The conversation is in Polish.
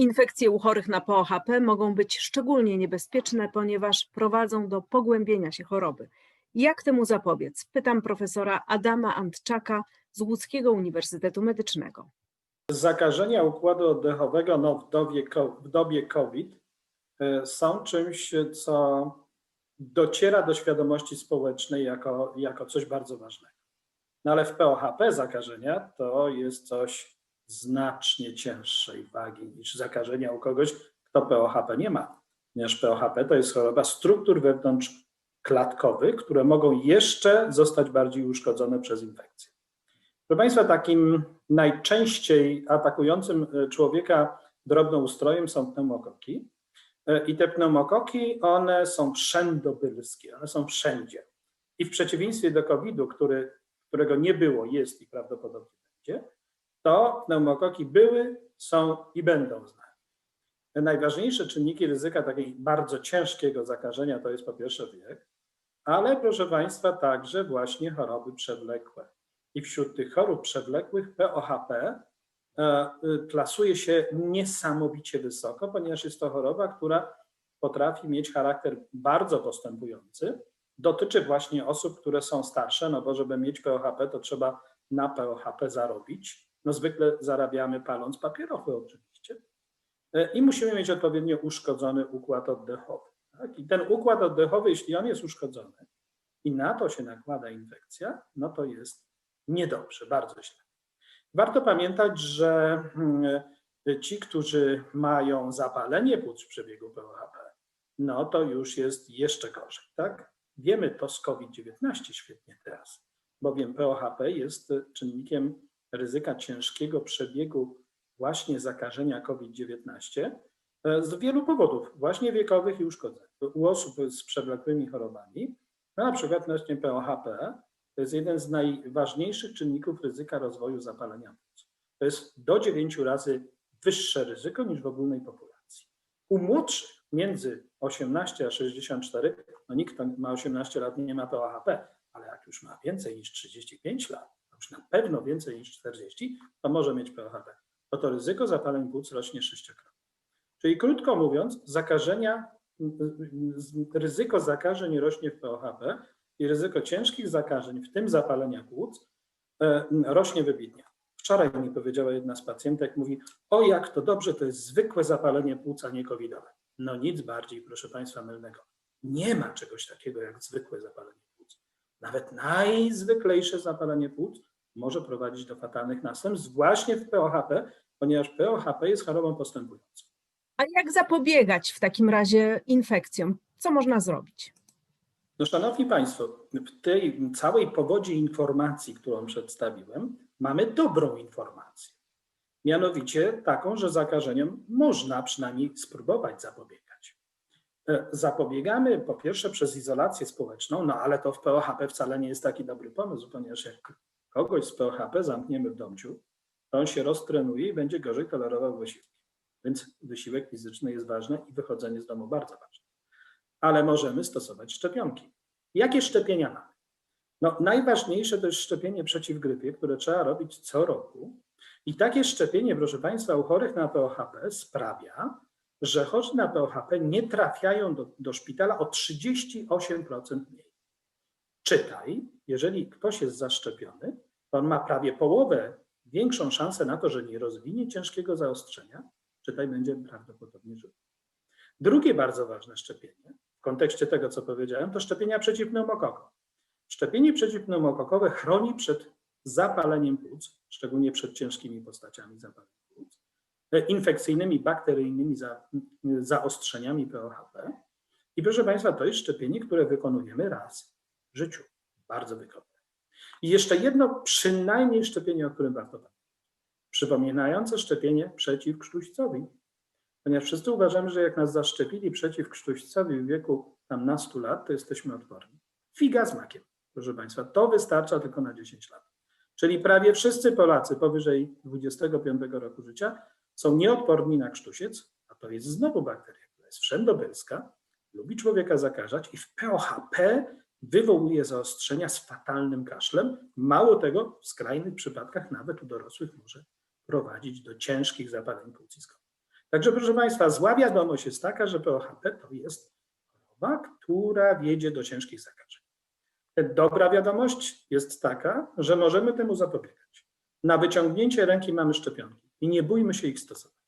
Infekcje u chorych na POHP mogą być szczególnie niebezpieczne, ponieważ prowadzą do pogłębienia się choroby. Jak temu zapobiec? Pytam profesora Adama Antczaka z Łódzkiego Uniwersytetu Medycznego. Zakażenia układu oddechowego no, w, dobie, w dobie COVID y, są czymś, co dociera do świadomości społecznej jako, jako coś bardzo ważnego. No ale w POHP zakażenia to jest coś znacznie cięższej wagi niż zakażenia u kogoś, kto POHP nie ma. Ponieważ POHP to jest choroba struktur wewnątrzklatkowych, które mogą jeszcze zostać bardziej uszkodzone przez infekcję. Proszę Państwa, takim najczęściej atakującym e, człowieka drobnoustrojem są pneumokoki. E, I te pneumokoki, one są wszędobylskie, one są wszędzie. I w przeciwieństwie do COVID-u, którego nie było, jest i prawdopodobnie będzie, to pneumokoki były, są i będą z nami. Najważniejsze czynniki ryzyka takiego bardzo ciężkiego zakażenia to jest po pierwsze wiek, ale proszę Państwa także właśnie choroby przewlekłe. I wśród tych chorób przewlekłych POHP e, y, plasuje się niesamowicie wysoko, ponieważ jest to choroba, która potrafi mieć charakter bardzo postępujący. Dotyczy właśnie osób, które są starsze, no bo żeby mieć POHP, to trzeba na POHP zarobić. No zwykle zarabiamy paląc papierosy oczywiście. E, I musimy mieć odpowiednio uszkodzony układ oddechowy. Tak? I ten układ oddechowy, jeśli on jest uszkodzony i na to się nakłada infekcja, no to jest niedobrze, bardzo źle. Warto pamiętać, że mm, ci, którzy mają zapalenie płuc w przebiegu POHP, no to już jest jeszcze gorzej, tak? Wiemy to z COVID-19 świetnie teraz, bowiem POHP jest czynnikiem ryzyka ciężkiego przebiegu właśnie zakażenia COVID-19 e, z wielu powodów, właśnie wiekowych i uszkodzeń. U osób z przewlekłymi chorobami, no na przykład właśnie POHP, to jest jeden z najważniejszych czynników ryzyka rozwoju zapalenia płuc. To jest do 9 razy wyższe ryzyko niż w ogólnej populacji. U młodszych między 18 a 64, no nikt, ma 18 lat, nie ma POHP, ale jak już ma więcej niż 35 lat, już na pewno więcej niż 40, to może mieć POHP. To to ryzyko zapaleń płuc rośnie sześciokrotnie. Czyli krótko mówiąc, zakażenia, ryzyko zakażeń rośnie w POHP i ryzyko ciężkich zakażeń, w tym zapalenia płuc, e, rośnie wybitnie. Wczoraj mi powiedziała jedna z pacjentek, mówi, o jak to dobrze, to jest zwykłe zapalenie płuc, a nie covidowe. No nic bardziej, proszę Państwa, mylnego. Nie ma czegoś takiego jak zwykłe zapalenie. Nawet najzwyklejsze zapalenie płuc może prowadzić do fatalnych następstw właśnie w POHP, ponieważ POHP jest chorobą postępującą. A jak zapobiegać w takim razie infekcjom? Co można zrobić? No, szanowni Państwo, w tej całej powodzi informacji, którą przedstawiłem, mamy dobrą informację. Mianowicie taką, że zakażeniom można przynajmniej spróbować zapobiegać. E, Zapobiegamy po pierwsze przez izolację społeczną, no ale to w POHP wcale nie jest taki dobry pomysł, ponieważ jak kogoś z POHP zamkniemy w domciu, to on się roztrenuje i będzie gorzej tolerował wysiłki. Więc wysiłek fizyczny jest ważny i wychodzenie z domu bardzo ważne. Ale możemy stosować szczepionki. Jakie szczepienia mamy? No, najważniejsze to jest szczepienie przeciw grypie, które trzeba robić co roku. I takie szczepienie, proszę Państwa, u chorych na POHP sprawia, że chorzy na POHP nie trafiają do, do szpitala o 38% mniej. Czytaj, jeżeli ktoś jest zaszczepiony, to on ma prawie połowę większą szansę na to, że nie rozwinie ciężkiego zaostrzenia, czytaj, będzie prawdopodobnie żył. Drugie bardzo ważne szczepienie w kontekście tego, co powiedziałem, to szczepienia przeciw pneumokokom. Szczepienie przeciwpneumokokowe chroni przed zapaleniem płuc, szczególnie przed ciężkimi postaciami zapalenia infekcyjnymi, bakteryjnymi za, zaostrzeniami POHP. I proszę Państwa, to jest szczepienie, które wykonujemy raz w życiu. Bardzo wygodne. I jeszcze jedno przynajmniej szczepienie, o którym warto pamiętać. Przypominające szczepienie przeciw krztuścowi. Ponieważ wszyscy uważamy, że jak nas zaszczepili przeciw krztuścowi w wieku tam nastu lat, to jesteśmy odporni. Figa z makiem, proszę Państwa, to wystarcza tylko na 10 lat. Czyli prawie wszyscy Polacy powyżej 25 roku życia są nieodporni na krztusiec, a to jest znowu bakteria, która jest wszędobylska, lubi człowieka zakażać i w POHP wywołuje zaostrzenia z fatalnym kaszlem. Mało tego, w skrajnych przypadkach nawet u dorosłych może prowadzić do ciężkich zapaleń skąd. Także proszę Państwa, zła wiadomość jest taka, że POHP to jest choroba, która wiedzie do ciężkich zakażeń. Dobra wiadomość jest taka, że możemy temu zapobiegać. Na wyciągnięcie ręki mamy szczepionki i nie bójmy się ich stosować.